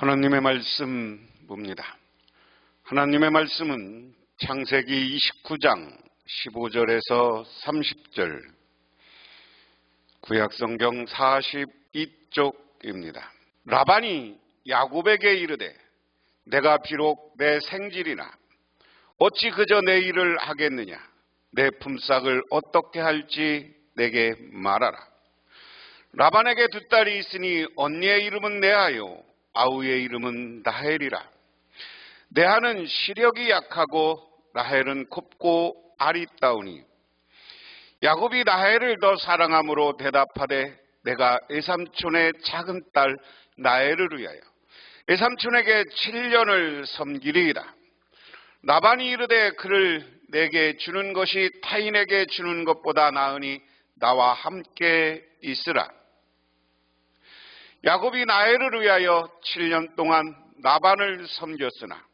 하나님의 말씀 봅니다. 하나님의 말씀은 창세기 29장 15절에서 30절 구약성경 42쪽입니다. 라반이 야곱에게 이르되 내가 비록 내 생질이나 어찌 그저 내 일을 하겠느냐 내 품삯을 어떻게 할지 내게 말하라. 라반에게 두 딸이 있으니 언니의 이름은 네하요 아우의 이름은 라헬이라. 네하는 시력이 약하고 라헬은 곱고 아리따우니 야곱이 라헬을 더 사랑함으로 대답하되 내가 에삼촌의 작은 딸 나엘을 위하여 에삼촌에게 7년을 섬기리이다. 나반이 이르되 그를 내게 주는 것이 타인에게 주는 것보다 나으니 나와 함께 있으라. 야곱이 나엘을 위하여 7년 동안 나반을 섬겼으나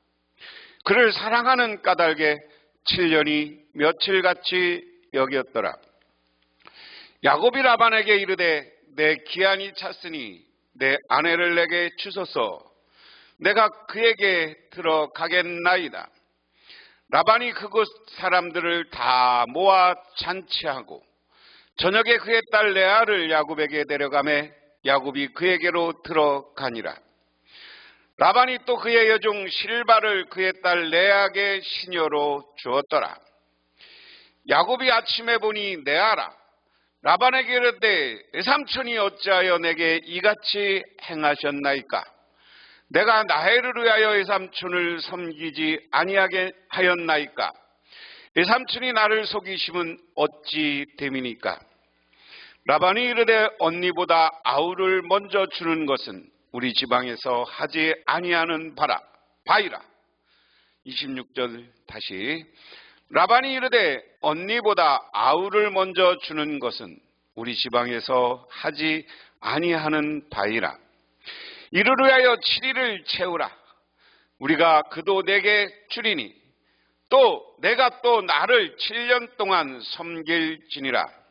그를 사랑하는 까닭에 7년이 며칠같이 여겼더라. 야곱이 라반에게 이르되 내 기한이 찼으니 내 아내를 내게 주소서 내가 그에게 들어가겠나이다. 라반이 그곳 사람들을 다 모아 잔치하고 저녁에 그의 딸 레아를 야곱에게 데려가매 야곱이 그에게로 들어가니라. 라반이 또 그의 여종 실바를 그의 딸 레아게 시녀로 주었더라. 야곱이 아침에 보니 레아라. 라반에게 이르되 내 삼촌이 어찌하여 내게 이같이 행하셨나이까? 내가 나해를 위하여 의 삼촌을 섬기지 아니하게 하였나이까? 의 삼촌이 나를 속이심은 어찌 됨이니까? 라반이 이르되 언니보다 아우를 먼저 주는 것은 우리 지방에서 하지 아니하는 바라 바이라. 26절 다시. 라반이 이르되 언니보다 아우를 먼저 주는 것은 우리 지방에서 하지 아니하는 바이라. 이를 위하여 7일을 채우라. 우리가 그도 내게 주리니 또 내가 또 나를 7년 동안 섬길지니라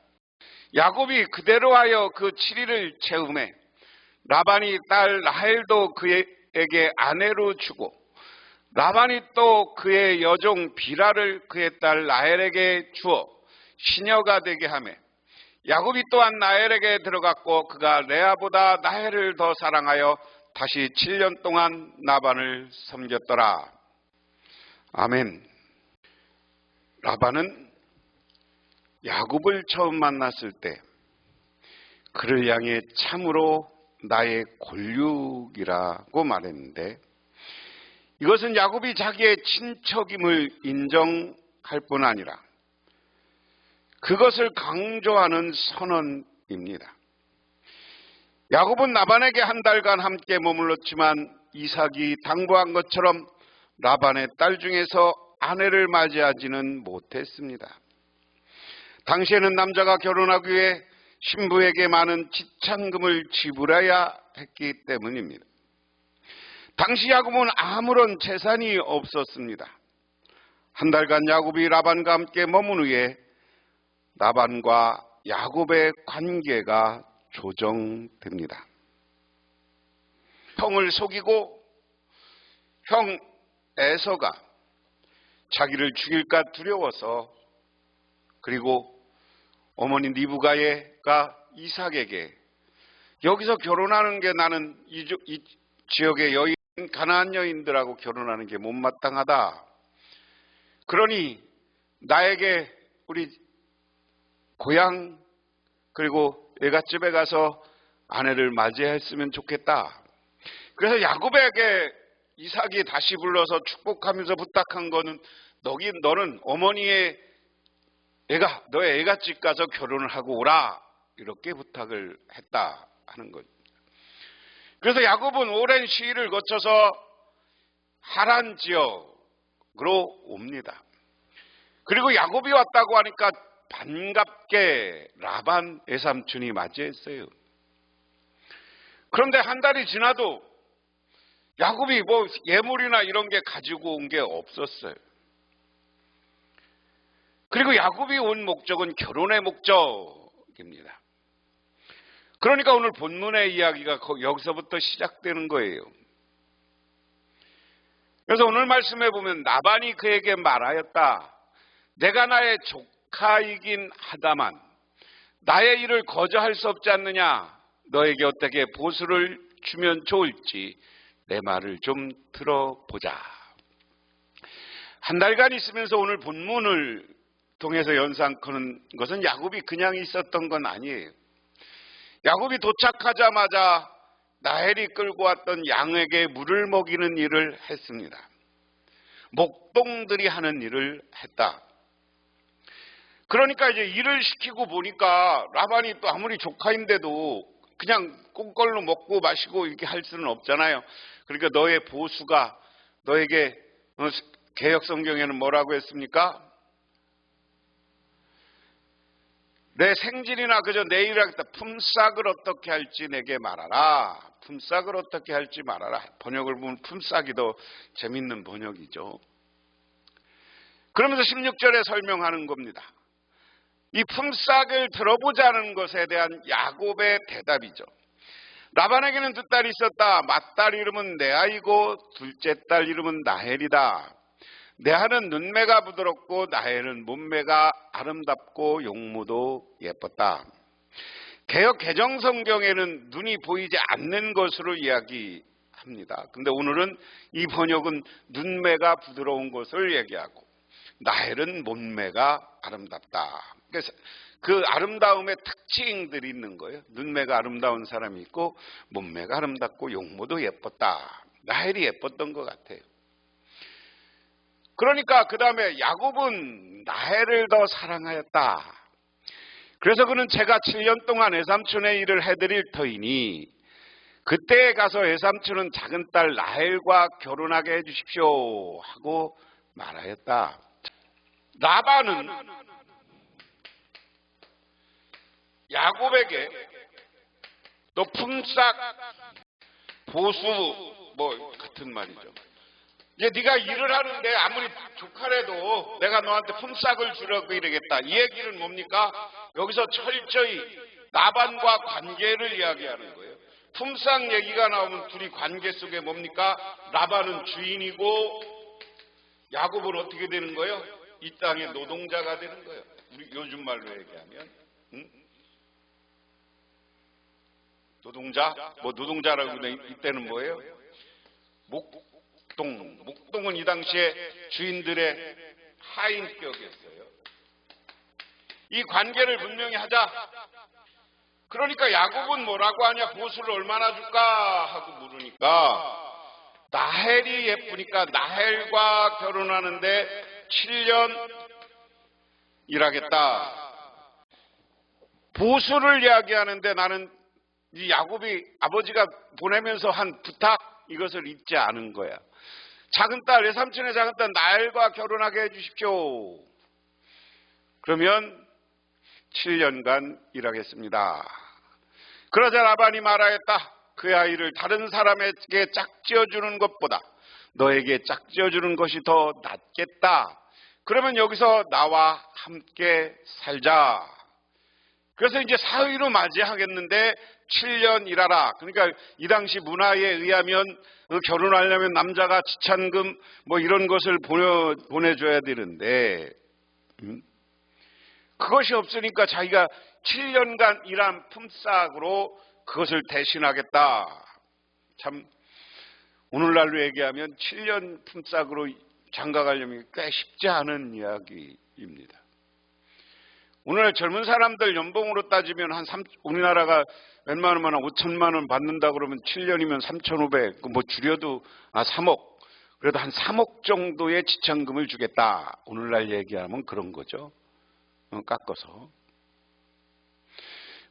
야곱이 그대로 하여 그 7일을 채우매 라반이 딸 라헬도 그에게 아내로 주고 라반이 또 그의 여종 비라를 그의 딸 라헬에게 주어 시녀가 되게 하매 야곱이 또한 나헬에게 들어갔고 그가 레아보다 나헬을 더 사랑하여 다시 7년 동안 나반을 섬겼더라. 아멘. 라반은 야곱을 처음 만났을 때 그를 향해 참으로 나의 골육이라고 말했는데 이것은 야곱이 자기의 친척임을 인정할 뿐 아니라 그것을 강조하는 선언입니다. 야곱은 나반에게 한 달간 함께 머물렀지만 이삭이 당부한 것처럼 라반의 딸 중에서 아내를 맞이하지는 못했습니다. 당시에는 남자가 결혼하기 위해 신부에게 많은 지참금을 지불해야 했기 때문입니다. 당시 야곱은 아무런 재산이 없었습니다. 한 달간 야곱이 라반과 함께 머문 후에 라반과 야곱의 관계가 조정됩니다. 형을 속이고 형 에서가 자기를 죽일까 두려워서 그리고 어머니 니부가예가 이삭에게 여기서 결혼하는 게 나는 이, 이 지역의 여인 가나안 여인들하고 결혼하는 게 못마땅하다. 그러니 나에게 우리 고향 그리고 애가집에 가서 아내를 맞이했으면 좋겠다. 그래서 야곱에게 이삭이 다시 불러서 축복하면서 부탁한 거는 너기 너는 어머니의 애가 너의 애가 집 가서 결혼을 하고 오라 이렇게 부탁을 했다 하는 거죠. 그래서 야곱은 오랜 시일을 거쳐서 하란 지역으로 옵니다. 그리고 야곱이 왔다고 하니까 반갑게 라반 애삼촌이 맞이했어요. 그런데 한 달이 지나도 야곱이 뭐 예물이나 이런 게 가지고 온 게 없었어요. 그리고 야곱이 온 목적은 결혼의 목적입니다. 그러니까 오늘 본문의 이야기가 여기서부터 시작되는 거예요. 그래서 오늘 말씀해 보면 나반이 그에게 말하였다. 내가 나의 조카이긴 하다만 나의 일을 거저할 수 없지 않느냐. 너에게 어떻게 보수를 주면 좋을지 내 말을 좀 들어보자. 한 달간 있으면서 오늘 본문을 통해서 연상하는 것은 야곱이 그냥 있었던 건 아니에요. 야곱이 도착하자마자 나헬이 끌고 왔던 양에게 물을 먹이는 일을 했습니다. 목동들이 하는 일을 했다. 그러니까 이제 일을 시키고 보니까 라반이 또 아무리 조카인데도 그냥 꽁걸로 먹고 마시고 이렇게 할 수는 없잖아요. 그러니까 너의 보수가 너에게 어, 개혁 성경에는 뭐라고 했습니까? 내 생질이나 그저 내일 하겠다. 품삯을 어떻게 할지 내게 말하라. 품삯을 어떻게 할지 말하라. 번역을 보면 품삯이 더 재밌는 번역이죠. 그러면서 16절에 설명하는 겁니다. 이 품삯을 들어보자는 것에 대한 야곱의 대답이죠. 라반에게는 두 딸이 있었다. 맏딸 이름은 네아이고 둘째 딸 이름은 나헬이다. 네아는 눈매가 부드럽고 나헬은 몸매가 아름답고 용모도 예뻤다. 개혁 개정 성경에는 눈이 보이지 않는 것으로 이야기합니다. 근데 오늘은 이 번역은 눈매가 부드러운 것을 얘기하고 나헬은 몸매가 아름답다. 그래서 그 아름다움의 특징들이 있는 거예요. 눈매가 아름다운 사람이 있고 몸매가 아름답고 용모도 예뻤다. 나헬이 예뻤던 것 같아요. 그러니까 그 다음에 야곱은 나헬을 더 사랑하였다. 그래서 그는 제가 7년 동안 애삼촌의 일을 해드릴 터이니 그때에 가서 애삼촌은 작은 딸 나헬과 결혼하게 해주십시오 하고 말하였다. 라반은 야곱에게 또 품삯 보수 뭐 같은 말이죠. 이제 네가 일을 하는데 아무리 조카래도 내가 너한테 품삯을 주려고 이러겠다. 이 얘기는 뭡니까? 여기서 철저히 나반과 관계를 이야기하는 거예요. 품삯 얘기가 나오면 둘이 관계 속에 뭡니까? 라반은 주인이고 야곱은 어떻게 되는 거예요? 이 땅의 노동자가 되는 거예요. 우리 요즘 말로 얘기하면 응? 노동자? 뭐 노동자라고 이때는 뭐예요? 목 동. 목동은 이 당시에 주인들의 하인격이었어요. 이 관계를 분명히 하자. 그러니까 야곱은 뭐라고 하냐? 보수를 얼마나 줄까? 하고 물으니까 나헬이 예쁘니까 나헬과 결혼하는데 7년 일하겠다. 보수를 이야기하는데 나는 이 야곱이 아버지가 보내면서 한 부탁 이것을 잊지 않은 거야. 작은 딸, 내 삼촌의 작은 딸 나엘과 결혼하게 해주십시오. 그러면 7년간 일하겠습니다. 그러자 라반이 말하였다. 그 아이를 다른 사람에게 짝지어주는 것보다 너에게 짝지어주는 것이 더 낫겠다. 그러면 여기서 나와 함께 살자. 그래서 이제 사위로 맞이하겠는데 7년 일하라. 그러니까 이 당시 문화에 의하면 그 결혼하려면 남자가 지찬금 뭐 이런 것을 보내, 보내줘야 되는데 음? 그것이 없으니까 자기가 7년간 일한 품삯으로 그것을 대신하겠다. 참 오늘날로 얘기하면 7년 품삯으로 장가 가려면 꽤 쉽지 않은 이야기입니다. 오늘 젊은 사람들 연봉으로 따지면 한 3, 우리나라가 웬만하면 5천만 원 받는다 그러면 7년이면 3,500, 뭐 줄여도 아 3억. 그래도 한 3억 정도의 지참금을 주겠다. 오늘날 얘기하면 그런 거죠. 어, 깎아서.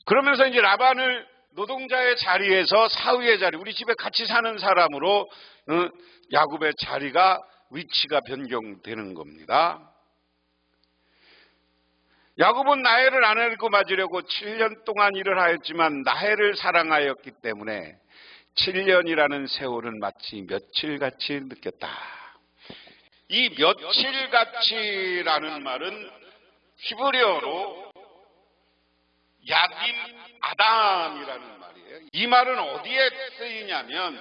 그러면서 이제 라반을 노동자의 자리에서 사위의 자리, 우리 집에 같이 사는 사람으로 어, 야곱의 자리가 위치가 변경되는 겁니다. 야곱은 나헬을 아내고 맞으려고 7년 동안 일을 하였지만 나헬을 사랑하였기 때문에 7년이라는 세월은 마치 며칠같이 느꼈다. 이 며칠같이라는 말은 히브리어로 야딤 아담이라는 말이에요. 이 말은 어디에 쓰이냐면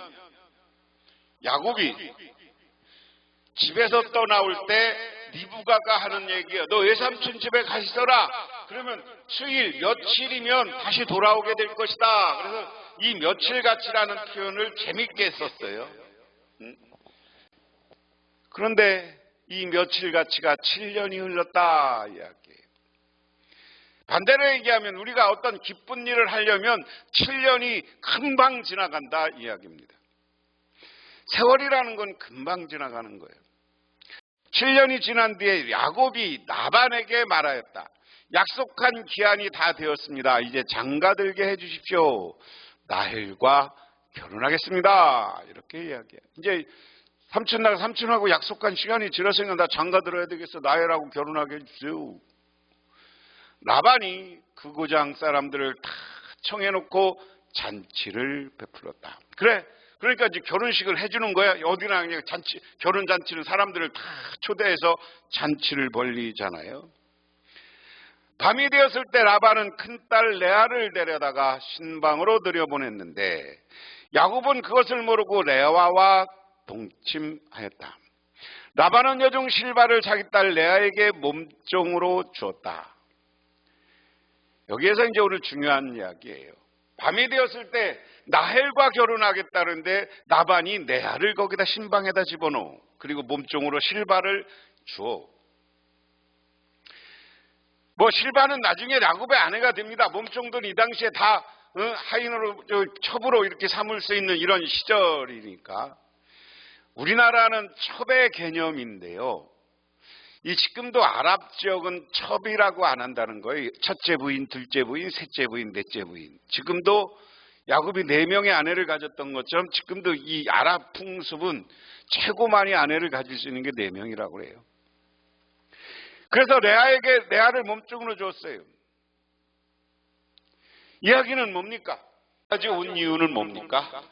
야곱이 집에서 떠나올 때 리브가가 하는 얘기야. 너 외삼촌 집에 가 있어라. 그러면 수일, 며칠이면 다시 돌아오게 될 것이다. 그래서 이 며칠같이라는 표현을 재밌게 썼어요. 음? 그런데 이 며칠같이가 7년이 흘렀다 이야기예요. 반대로 얘기하면 우리가 어떤 기쁜 일을 하려면 7년이 금방 지나간다 이야기입니다. 세월이라는 건 금방 지나가는 거예요. 7년이 지난 뒤에 야곱이 나반에게 말하였다. 약속한 기한이 다 되었습니다. 이제 장가들게 해주십시오. 나헬과 결혼하겠습니다. 이렇게 이야기해요. 이제 삼촌 나 삼촌하고 약속한 시간이 지났으니까 나 장가 들어야 되겠어. 나헬하고 결혼하게 해주세요. 라반이 그 고장 사람들을 다 청해놓고 잔치를 베풀었다. 그래. 그러니까 이제 결혼식을 해주는 거야. 어디나 그냥 잔치, 결혼 잔치는 사람들을 다 초대해서 잔치를 벌리잖아요. 밤이 되었을 때 라반은 큰딸 레아를 데려다가 신방으로 들여보냈는데 야곱은 그것을 모르고 레아와 동침하였다. 라반은 여종 실바를 자기 딸 레아에게 몸종으로 주었다. 여기에서 이제 오늘 중요한 이야기예요. 밤이 되었을 때 나헬과 결혼하겠다는데 나반이 레아를 거기다 신방에다 집어넣어. 그리고 몸종으로 실바를 주어. 뭐 실바는 나중에 야곱의 아내가 됩니다. 몸종들은 이 당시에 다 어, 하인으로 첩으로 이렇게 삼을 수 있는 이런 시절이니까 우리나라는 첩의 개념인데요. 이 지금도 아랍 지역은 첩이라고 안 한다는 거예요. 첫째 부인, 둘째 부인, 셋째 부인, 넷째 부인. 지금도 야곱이 네 명의 아내를 가졌던 것처럼 지금도 이 아랍 풍습은 최고 많이 아내를 가질 수 있는 게 네 명이라고 그래요. 그래서 레아에게 레아를 몸종으로 줬어요. 이야기는 뭡니까? 까지 온 이유는 뭡니까?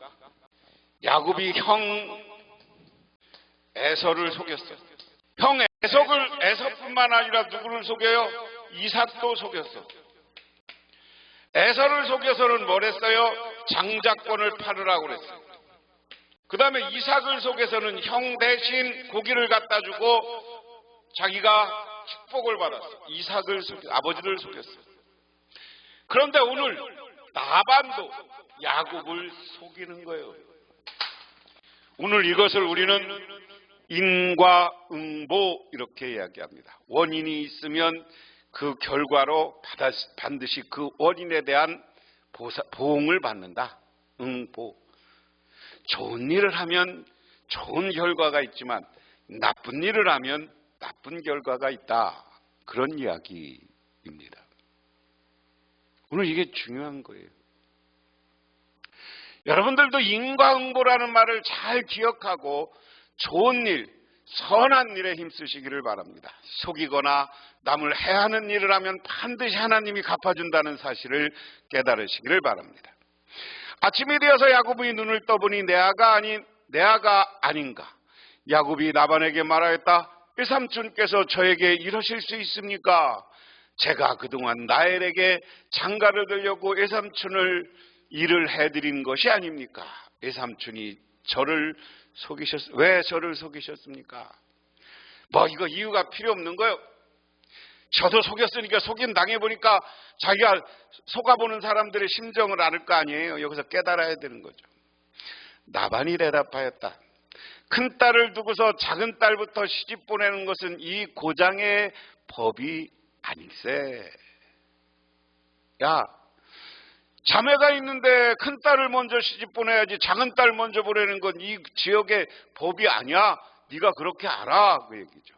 야곱이 형 에서를 속였어요. 형 에석을 에서뿐만 아니라 누구를 속여요? 이삭도 속였어. 에서를 속여서는 뭘 했어요? 장자권을 팔으라고 그랬어요. 그 다음에 이삭을 속여서는 형 대신 고기를 갖다 주고 자기가 축복을 받았어. 이삭을 속여, 아버지를 속였어. 그런데 오늘 나반도 야곱을 속이는 거예요. 오늘 이것을 우리는 인과응보 이렇게 이야기합니다. 원인이 있으면 그 결과로 반드시 그 원인에 대한 보사, 보응을 받는다. 응보. 좋은 일을 하면 좋은 결과가 있지만 나쁜 일을 하면 나쁜 결과가 있다. 그런 이야기입니다. 오늘 이게 중요한 거예요. 여러분들도 인과응보라는 말을 잘 기억하고 좋은 일, 선한 일에 힘쓰시기를 바랍니다. 속이거나 남을 해하는 일을 하면 반드시 하나님이 갚아준다는 사실을 깨달으시기를 바랍니다. 아침이 되어서 야곱이 눈을 떠보니 내 아가 아닌 내 아가 아닌가? 야곱이 나반에게 말하였다. 일삼촌께서 저에게 이러실 수 있습니까? 제가 그동안 나엘에게 장가를 들려고 일삼촌을 일을 해드린 것이 아닙니까? 일삼촌이 저를 속이셨, 왜 저를 속이셨습니까? 뭐 이거 이유가 필요 없는 거예요. 저도 속였으니까 속임 당해보니까 자기가 속아보는 사람들의 심정을 알거 아니에요. 여기서 깨달아야 되는 거죠. 나반이 대답하였다. 큰 딸을 두고서 작은 딸부터 시집 보내는 것은 이 고장의 법이 아닐세. 야, 자매가 있는데 큰 딸을 먼저 시집 보내야지 작은 딸 먼저 보내는 건 이 지역의 법이 아니야. 네가 그렇게 알아 그 얘기죠.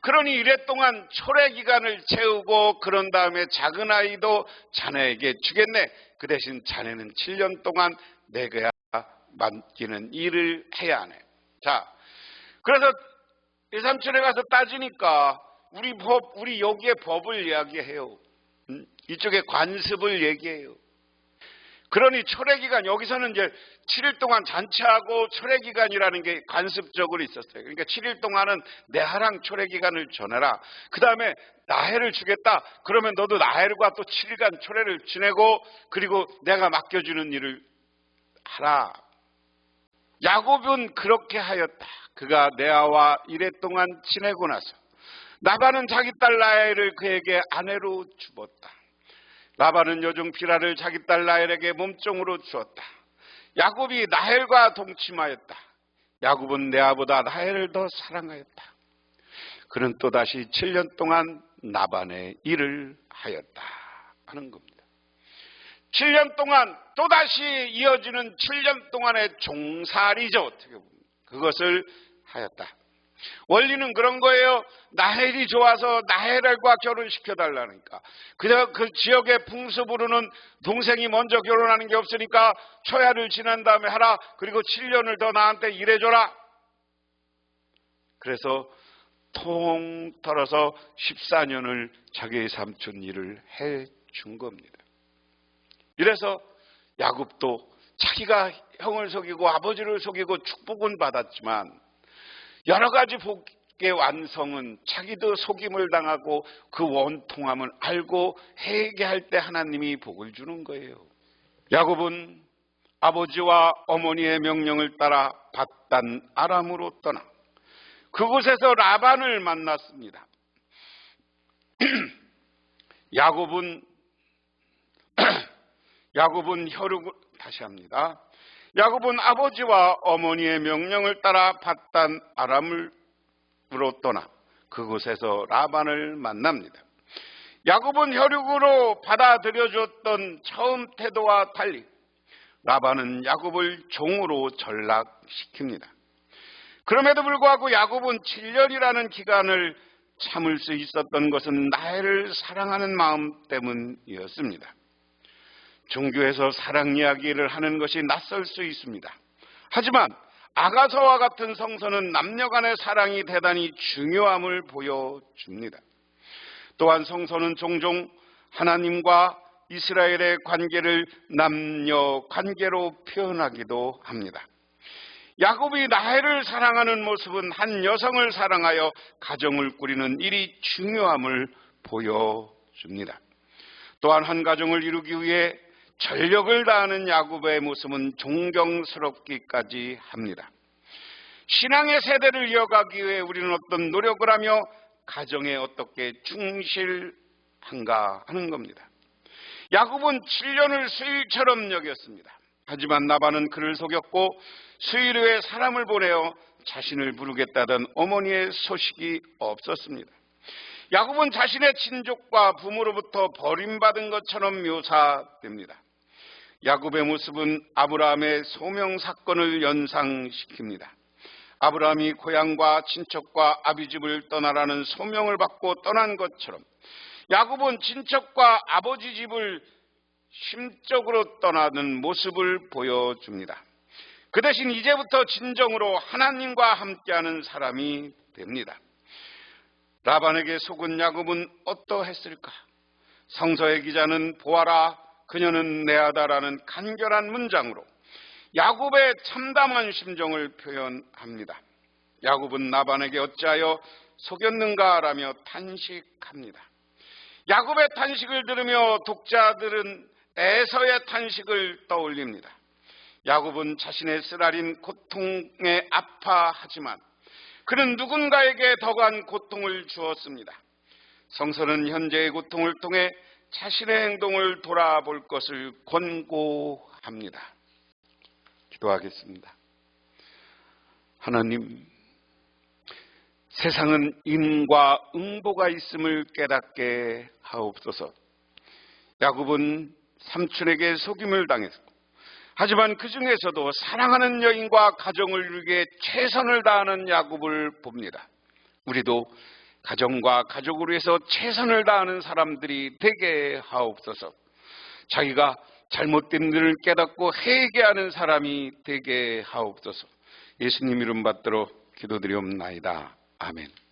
그러니 이랫동안 초래 기간을 채우고 그런 다음에 작은 아이도 자네에게 주겠네. 그 대신 자네는 7년 동안 내가 맡기는 일을 해야 하네. 자, 그래서 일삼촌에 가서 따지니까 우리 법, 우리 여기에 법을 이야기해요. 음? 이쪽에 관습을 얘기해요. 그러니 철회 기간 여기서는 이제 7일 동안 잔치하고 철회 기간이라는 게 관습적으로 있었어요. 그러니까 7일 동안은 내 하랑 철회 기간을 전해라. 그 다음에 나해를 주겠다. 그러면 너도 나해과 또 7일간 철회를 지내고 그리고 내가 맡겨주는 일을 하라. 야곱은 그렇게 하였다. 그가 레아와 이랫동안 지내고 나서 라반은 자기 딸 라헬을 그에게 아내로 주었다. 라반은 요즘 비라를 자기 딸 라헬에게 몸종으로 주었다. 야곱이 라헬과 동침하였다. 야곱은 레아보다 라헬을 더 사랑하였다. 그는 또다시 7년 동안 나반의 일을 하였다 하는 겁니다. 7년 동안 또다시 이어지는 7년 동안의 종살이죠. 어떻게 보면. 그것을 하였다. 원리는 그런 거예요. 나헬이 좋아서 나헬과 결혼시켜 달라니까. 그저 그 지역의 풍습으로는 동생이 먼저 결혼하는 게 없으니까 초야를 지난 다음에 하라. 그리고 7년을 더 나한테 일해줘라. 그래서 통 털어서 14년을 자기의 삼촌 일을 해 준 겁니다. 이래서 야곱도 자기가 형을 속이고 아버지를 속이고 축복은 받았지만 여러 가지 복의 완성은 자기도 속임을 당하고 그 원통함을 알고 회개할 때 하나님이 복을 주는 거예요. 야곱은 아버지와 어머니의 명령을 따라 바단 아람으로 떠나 그곳에서 라반을 만났습니다. 야곱은 야곱은 혈육 다시 합니다. 야곱은 아버지와 어머니의 명령을 따라 바단 아람으로 떠나 그곳에서 라반을 만납니다. 야곱은 혈육으로 받아들여줬던 처음 태도와 달리 라반은 야곱을 종으로 전락시킵니다. 그럼에도 불구하고 야곱은 7년이라는 기간을 참을 수 있었던 것은 나를 사랑하는 마음 때문이었습니다. 종교에서 사랑 이야기를 하는 것이 낯설 수 있습니다. 하지만 아가서와 같은 성서는 남녀 간의 사랑이 대단히 중요함을 보여줍니다. 또한 성서는 종종 하나님과 이스라엘의 관계를 남녀 관계로 표현하기도 합니다. 야곱이 나헬을 사랑하는 모습은 한 여성을 사랑하여 가정을 꾸리는 일이 중요함을 보여줍니다. 또한 한 가정을 이루기 위해 전력을 다하는 야곱의 모습은 존경스럽기까지 합니다. 신앙의 세대를 이어가기 위해 우리는 어떤 노력을 하며 가정에 어떻게 충실한가 하는 겁니다. 야곱은 7년을 수일처럼 여겼습니다. 하지만 나반은 그를 속였고 수일 후에 사람을 보내어 자신을 부르겠다던 어머니의 소식이 없었습니다. 야곱은 자신의 친족과 부모로부터 버림받은 것처럼 묘사됩니다. 야곱의 모습은 아브라함의 소명 사건을 연상시킵니다. 아브라함이 고향과 친척과 아비집을 떠나라는 소명을 받고 떠난 것처럼 야곱은 친척과 아버지 집을 심적으로 떠나는 모습을 보여줍니다. 그 대신 이제부터 진정으로 하나님과 함께하는 사람이 됩니다. 라반에게 속은 야곱은 어떠했을까? 성서의 기자는 보아라 그녀는 내하다라는 간결한 문장으로 야곱의 참담한 심정을 표현합니다. 야곱은 나반에게 어찌하여 속였는가라며 탄식합니다. 야곱의 탄식을 들으며 독자들은 에서의 탄식을 떠올립니다. 야곱은 자신의 쓰라린 고통에 아파하지만 그는 누군가에게 더한 고통을 주었습니다. 성서는 현재의 고통을 통해 자신의 행동을 돌아볼 것을 권고합니다. 기도하겠습니다. 하나님, 세상은 인과 응보가 있음을 깨닫게 하옵소서. 야곱은 삼촌에게 속임을 당했고, 하지만 그 중에서도 사랑하는 여인과 가정을 위해 최선을 다하는 야곱을 봅니다. 우리도 가정과 가족을 위해서 최선을 다하는 사람들이 되게 하옵소서. 자기가 잘못된 일을 깨닫고 회개하는 사람이 되게 하옵소서. 예수님 이름 받들어 기도드리옵나이다. 아멘.